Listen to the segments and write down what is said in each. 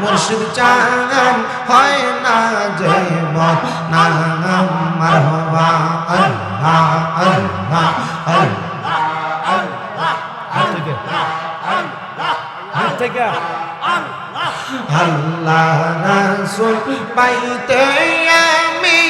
মুর্শিদ চান হয় না যে না মারহবা আল্লাহ আল্লাহ আল্লাহ আল্লাহ রাসূল পাইতে আমি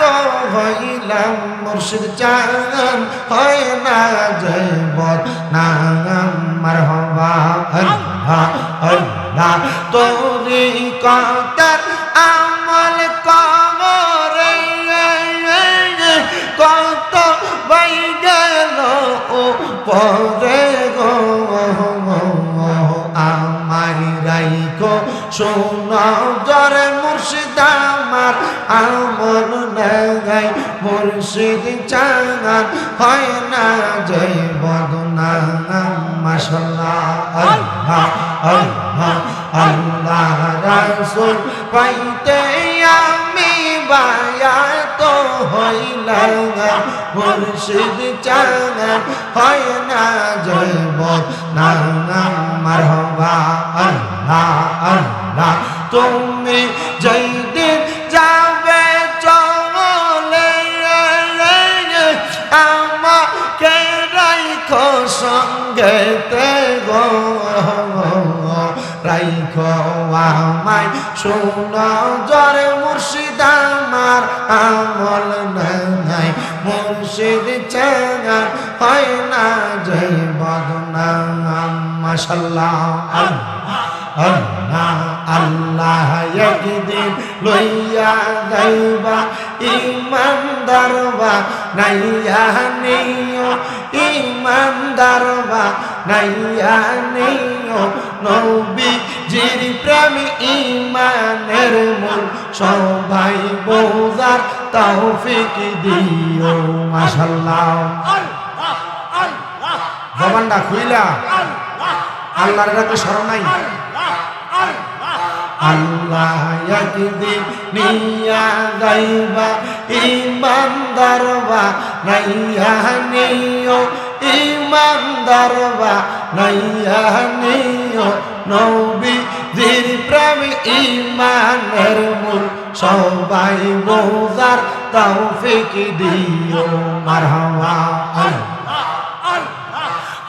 বায়াত হইলাম মুর্শিদ চান হয় না জয়ব নাম মারহবা আল্লাহ আল্লাহ। তোরি কতার আমল কমরে কত বাই গেল ও দেখো সুন্দর মুর্শিদ আমার আমন নাই, মুর্শিদ চাঙার হয় না জয় বদনা মাসাল্লাহ আল্লাহ আল্লাহ আল্লাহ রাসুল পাইতে বায়াত হইলাম মুর্শিদ চাঙান হয় না জয় বদনাম মারহবা, আল্লাহ আল্লাহ, তুমি দিন যাবে চলে আমাকে রাইখো সঙ্গেতে গো, রাইখো আমায় শোন, জরে মুর্শিদ আমার আমল নাই মুর্শিদ চাঙান হয় না জয় বদনাম। মাশাল্লাহ, আল্লাহ আল্লাহ একদিন লইয়া যাইবা ইমানদারবা নাইয়া নিও ইমানদারবা নাইয়া নিও। নবী জির প্রেমী ইমানের মূল, সবাই বোঝার তৌফিক দিও মাশাল্লাহ জবানটা খুইলা। আল্লাহর রাতে স্মরণ নাই? আল্লাহ একদিন নিয়া গাইবা ইমানদারবা নাইয়া নিও ইমানদারবা নাইয়া নিও নবী জির প্রেম ইমানের মূল। সবাই বোঝার তৌফিক দিও মারহামা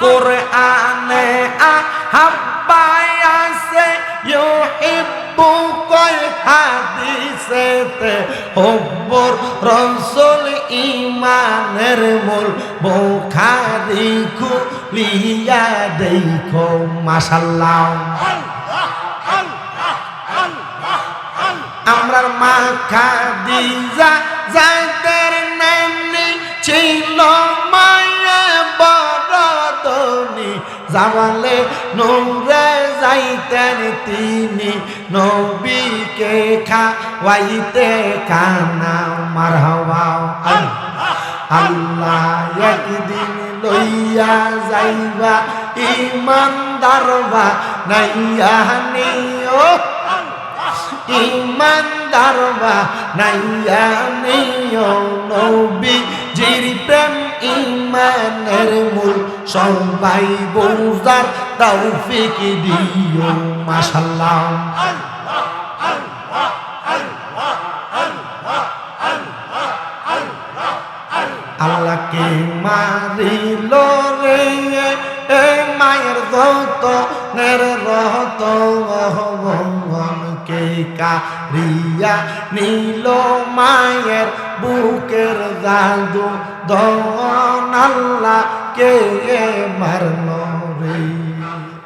কোরআনে আহাব্বায় আছে ইউহিব্বু কয় হাদিসেতে হুব্বুর রাসূল ইমানের মূল বুখারী খুলিয়া দেখো মাশাআল্লাহ আমরার মা খাদিজা যাদের নামনি ছিল মায়া বড়দনি জামালে নৌরে যাইতেন তিনি নবীকে খাওয়াইতে কানা মার আল্লাহ একদিন লইয়া যাইবা ইমানদারবা নাইয়া নিও। ইমানদারবা নাইয়া নিও। নবী জির প্রেম ইমানের মূল সবাই বোঝার তৌফিক দিও মাশাল্লাহ আল্লাহকে মারিল রে, এ মায়ের যত নের রহত কে কারিয়া নীল মায়ের বুকের জাদু দন আল্লাহ কে মারল রে।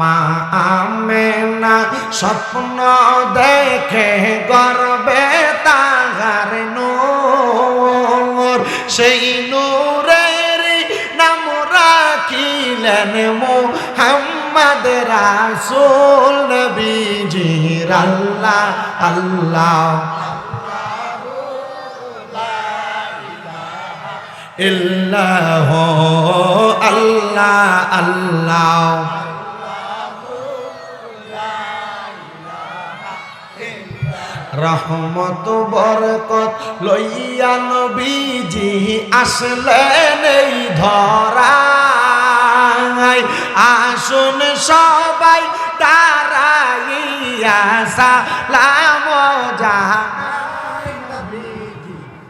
মা স্বপ্ন দেখে গর্বে তাহার নূর। সেই নূরের নাম রাখিলেন মোহাম্মদ রাসূল নবীজির আল্লাহ আল্লাহ। ইল্লাহ আল্লাহ আল্লাহ। রহমত বরকত লইয়া নবীজি আসলেন এই ধরায়। আসুন সবাই তারাইয়া সালাম